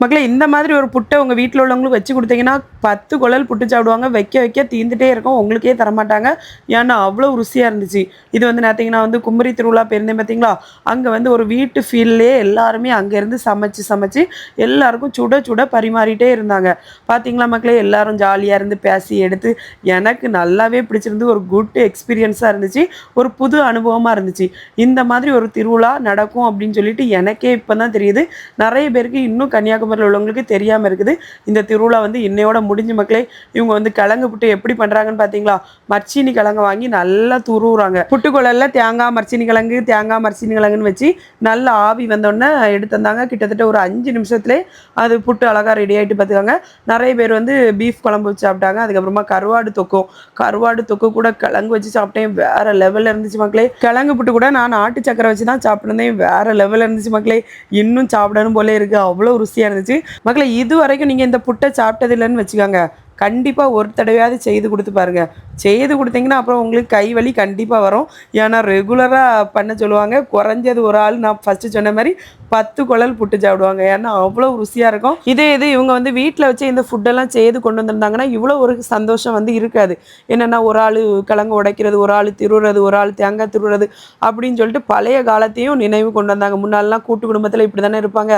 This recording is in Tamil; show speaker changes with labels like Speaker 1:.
Speaker 1: மக்களே இந்த மாதிரி ஒரு புட்டை உங்கள் வீட்டில் உள்ளவங்களுக்கு வச்சு கொடுத்தீங்கன்னா பத்து குழல் புட்டு சாப்பிடுவாங்க. வைக்க வைக்க தீந்துட்டே இருக்கும். உங்களுக்கே தரமாட்டாங்க. ஏன்னா அவ்வளோ ருசியாக இருந்துச்சு. இது வந்து பார்த்தீங்கன்னா வந்து குமரி திருவிழா போயிருந்தேன் பார்த்தீங்களா அங்கே வந்து ஒரு வீட்டு ஃபீல்லே எல்லாருமே அங்கேருந்து சமைச்சு சமைச்சு எல்லாருக்கும் சுட சுட பரிமாறிட்டே இருந்தாங்க. பார்த்தீங்களா மக்களே? எல்லாரும் ஜாலியாக இருந்து பேசி எடுத்து எனக்கு நல்லாவே பிடிச்சிருந்து ஒரு குட் எக்ஸ்பீரியன்ஸாக இருந்துச்சு. ஒரு புது அனுபவமாக இருந்துச்சு. இந்த மாதிரி ஒரு திருவிழா நடக்கும் அப்படின்னு சொல்லிட்டு எனக்கே இப்போ தான் தெரியுது. நிறைய பேருக்கு இன்னும் கன்னியாகுமரியில் உள்ளவங்களுக்கு தெரியாமல் இருக்குது. இந்த திருவிழா வந்து இன்னையோட முடிஞ்ச மக்களே இவங்க வந்து கிழங்கு புட்டு எப்படி பண்ணுறாங்கன்னு பார்த்தீங்களா மர்ச்சினி கிழங்கு வாங்கி நல்லா துருவுறாங்க. புட்டுக்குழல்ல தேங்காய் மர்ச்சீனி கிழங்கு தேங்காய் மர்ச்சீனி கிழங்குன்னு வச்சு நல்லா ஆவி வந்தோடனே எடுத்து வந்தாங்க கிட்டத்தட்ட ஒரு அஞ்சு நிமிஷத்துலேயே அது புட்டு அழகாக ரெடி ஆகிட்டு பார்த்துக்காங்க நிறைய பேர் வந்து பீஃப் குழம்பு வச்சு சாப்பிட்டாங்க. அதுக்கப்புறமா கருவாடு தொக்கும் கருவாடு தொக்கு கூட கிழங்கு வச்சு சாப்பிட்டேன். வேற லெவலில் இருந்துச்சு மக்களே. கிழங்கு புட்டு கூட நான் நாட்டு சக்கரை வச்சு தான் சாப்பிட்ருந்தேன் வேற லெவலில் இருந்துச்சு மக்களே. இன்னும் சாப்பிடணும் போல இருக்குது அவ்வளோ ருசியாக இருந்துச்சு. மக்களை இது வரைக்கும் நீங்கள் இந்த புட்டை சாப்பிட்டது இல்லைன்னு வச்சுக்கோங்க. கண்டிப்பாக ஒரு தடவையாவது செய்து கொடுத்து பாருங்க. செய்து கொடுத்தீங்கன்னா அப்புறம் உங்களுக்கு கை வலி கண்டிப்பாக வரும். ஏன்னா ரெகுலராக பண்ண சொல்லுவாங்க. குறைஞ்சது ஒரு ஆள் நான் ஃபஸ்ட்டு சொன்ன மாதிரி பத்து குழல் புட்டு சாப்பிடுவாங்க. ஏன்னா அவ்வளோ ருசியாக இருக்கும். இதே இது இவங்க வந்து வீட்டில் வச்சு இந்த ஃபுட்டெல்லாம் செய்து கொண்டு வந்திருந்தாங்கன்னா இவ்வளோ ஒரு சந்தோஷம் வந்து இருக்காது. என்னென்னா ஒரு ஆள் கிழங்கு உடைக்கிறது ஒரு ஆள் திருவுறது ஒரு ஆள் தேங்காய் திருவுறது அப்படின்னு சொல்லிட்டு பழைய காலத்தையும் நினைவு கொண்டு வந்தாங்க. முன்னாடிலாம் கூட்டு குடும்பத்தில் இப்படி தானே இருப்பாங்க?